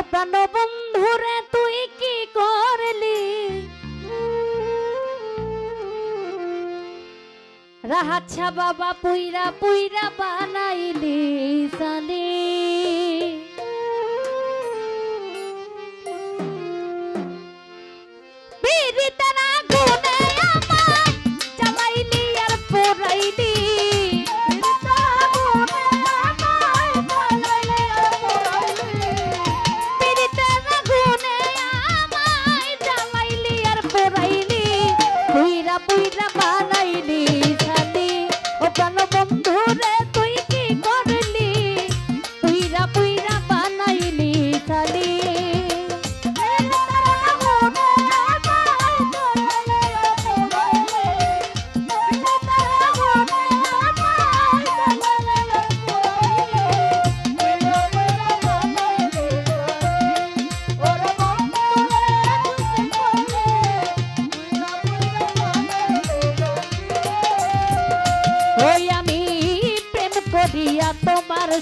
অদান বন্ধুরে তুই কি করলি? রাহাচ্ছা বাবা পুইরা পুইরা বানাইলি সালি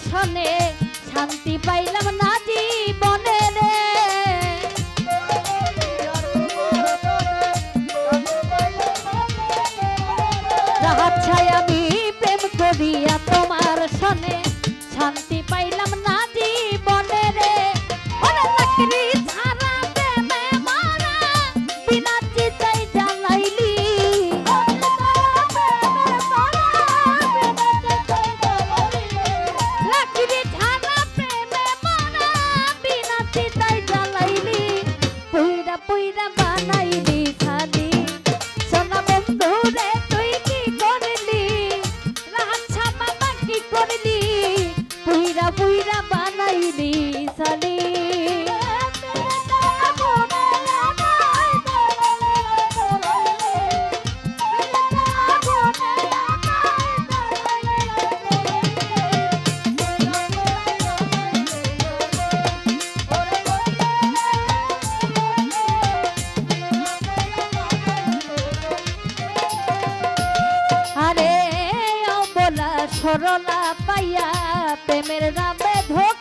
দর্শনে শান্তি পাইলাম না বুইরা সরলা পাইয়া প্রেমের নামে ধোক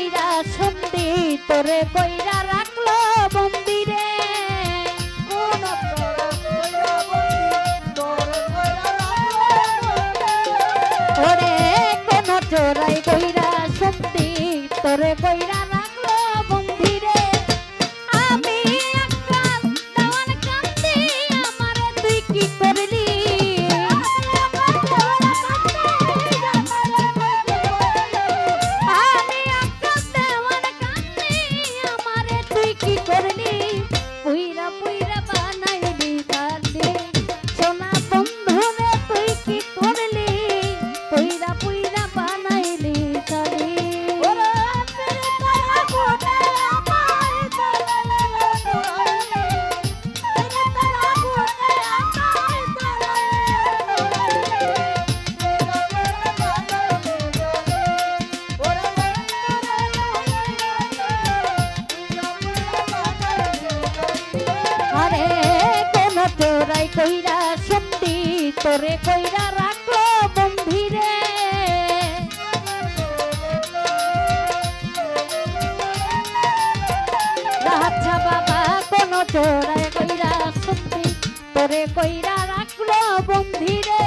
কইরা সত্যি তোরে কইরা রাখল মন্দিরে। ওরে কোন চোরাই কইরা সত্যি তোরে কইরা কইরা সত্যি, তোরে কইরা রাখো বন্ধিরে। আচ্ছা বাবা, কোনো চোরায় কইরা সত্যি, তোরে কইরা রাখল বন্ধিরে।